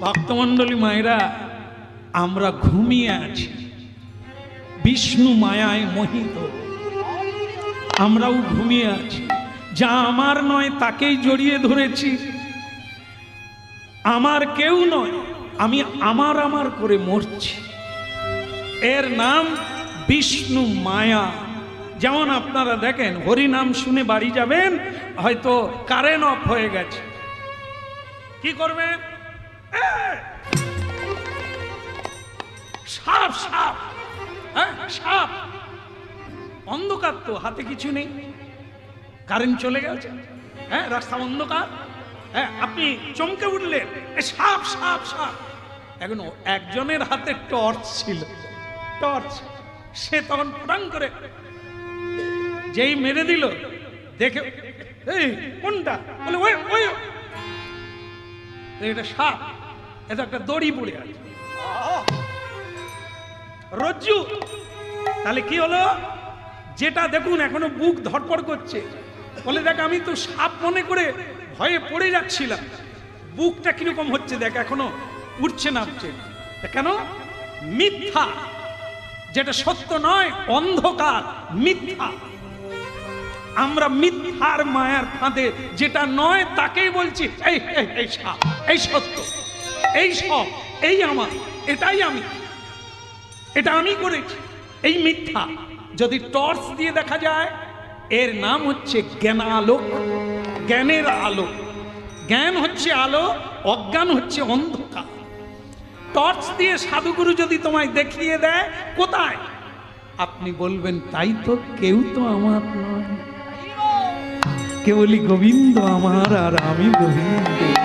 ভক্তমণ্ডলী মায়েরা, আমরা ঘুমিয়ে আছি। বিষ্ণু মায়ায় মোহিত। আমরাও ঘুমিয়ে আছি। যা আমার নয়, তাকেই জড়িয়ে ধরেছি। আমার কেউ নয়, আমি আমার আমার করে মরছি। এর নাম বিষ্ণু মায়া। যেমন আপনারা দেখেন হরি নাম শুনে বাড়ি যাবেন, হয়তো কারেন্ট অফ হয়ে গেছে। কি করবেন! সাপ সাপ! হ্যাঁ সাপ! অন্ধকার তো, হাতে কিছু নেই। কারেন্ট চলে গেছে। হ্যাঁ রাস্তা অন্ধকার। হ্যাঁ আপনি চমকে উঠলেন। সাপ সাপ সাপ! এখন একজনের হাতে টর্চ ছিল। টর্চ। সে তখন ফুটাং করে যেই মেরে দিল, দেখে, এই, কোনটা? বলে, ওই ওই! এটা সাপ। এটা একটা দড়ি পড়ে আছে রজ্জু, তাহলে কি হলো? যেটা দেখুন, এখনও বুক ধরপড় করছে। বলে দেখ, আমি তো সাপ মনে করে ভয়ে পড়ে যাচ্ছিলাম। বুকটা কীরকম হচ্ছে দেখ, এখনও উঠছে নামছে কেন? মিথ্যা, যেটা সত্য নয়, অন্ধকার, মিথ্যা। আমরা মিথ্যার মায়ার ফাঁদে, যেটা নয়, তাকেই বলছি এই সাপ, এই সত্য। এই সব, এই আমার, এটাই আমি। এটা আমি করেছি। এই মিথ্যা, যদি টর্চ দিয়ে দেখা যায়, এর নাম হচ্ছে জ্ঞানালোক জ্ঞানের আলো জ্ঞান হচ্ছে আলো, অজ্ঞান হচ্ছে অন্ধকার। টর্চ দিয়ে সাধুগুরু যদি তোমায় দেখিয়ে দেয়, কোথায়? আপনি বলবেন, তাই তো কেউ তো আমার নয়। কেবলই গোবিন্দ আমার আর আমি গোবিন্দ।